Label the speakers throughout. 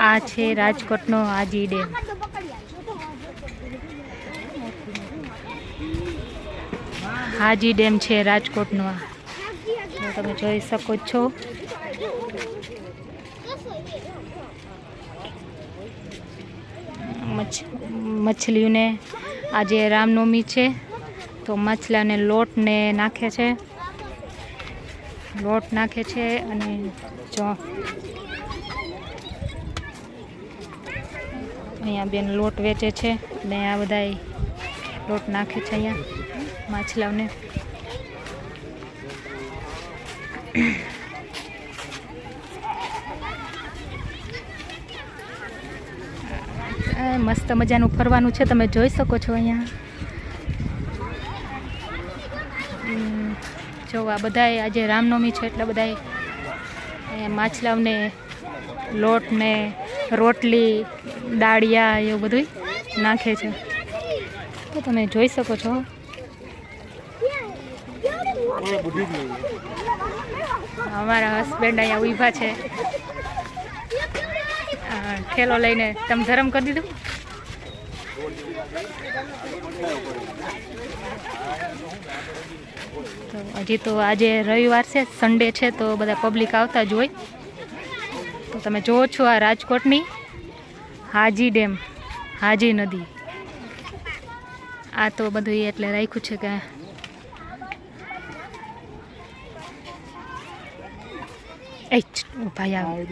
Speaker 1: આ છે રાજકોટનો આજી ડેમ. હાજી ડેમ છે રાજકોટનો તમે જોઈ શકો છો. મછલીઓને આજે રામનવમી છે. તો મછલાને લોટને નાખે છે. લોટ નાખે છે અને જો અહીંયા બેન લોટ વેચે છે ને આ બધા લોટ નાખે છે અહીંયા માછલાઓને. મસ્ત મજાનું ફરવાનું છે, તમે જોઈ શકો છો અહીંયા. જો આ બધાએ આજે રામનવમી છે એટલે બધાએ માછલાઓને લોટ ને રોટલી, દાળિયા એવું બધું નાખે છે. તો તમે જોઈ શકો છો. અમારા હસબન્ડ અહીંયા ઊભા છે. ઠેલો લઈને તમે ધરમ કરી દીધું? તો હજી તો આજે રવિવાર છે સન્ડે છે, તો બધા પબ્લિક આવતા જ હોય. તો તમે જુઓ છો આ રાજકોટની હાજી ડેમ, હાજી નદી. આ તો બધું એટલે રાખ્યું છે કે ભાઈ આવે.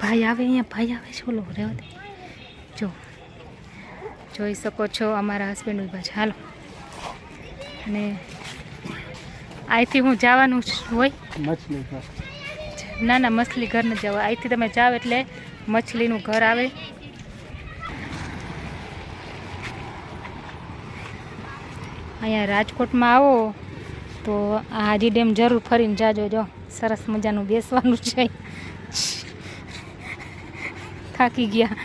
Speaker 1: ભાઈ આવે અહીંયા, ભાઈ આવે છે, ઓલો રહેવા દે. જો. જોઈ શકો છો અમારા હસબન્ડ ઊભા છે. હાલો. અને અહીંથી હું જવાનું હોય. ના ના મછલી ઘર ન જવા. અહીંથી તમે જાઓ એટલે મછલીનું ઘર આવે. અહીંયા રાજકોટમાં આવો તો આ હાજી ડેમ જરૂર ફરીને જાજો જો. સરસ મજાનું બેસવાનું છે. થાકી ગયા.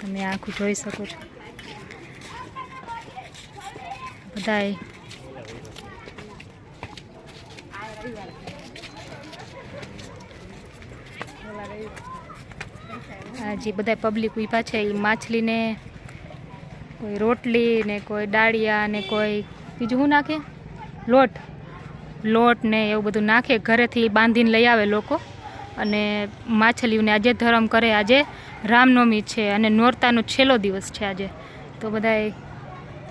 Speaker 1: તમે આખું જોઈ શકો છો. બધાય. આ જે બધા પબ્લિક ઊભા છે એ માછલીને, કોઈ રોટલી ને કોઈ ડાળિયા ને કોઈ બીજું શું નાખે? લોટ. લોટ ને એવું બધું નાખે, ઘરેથી બાંધીને લઈ આવે લોકો. અને માછલીઓને આજે ધરમ કરે. આજે રામનવમી છે અને નોરતાનો છેલ્લો દિવસ છે આજે. તો બધાય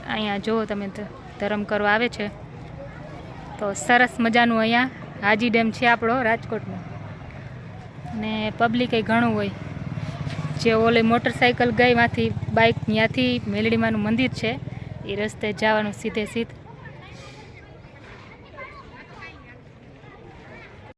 Speaker 1: અહીંયા જુઓ તમે ધરમ કરવા આવે છે. તો સરસ મજાનું અહીંયા હાજી ડેમ છે આપણો રાજકોટનો. અને પબ્લિક ઘણું હોય. જે ઓલી મોટરસાઇકલ ગઈ માંથી બાઇક ત્યાંથી મેલડીમાનું મંદિર છે. એ રસ્તે જવાનું સીધે સીધ.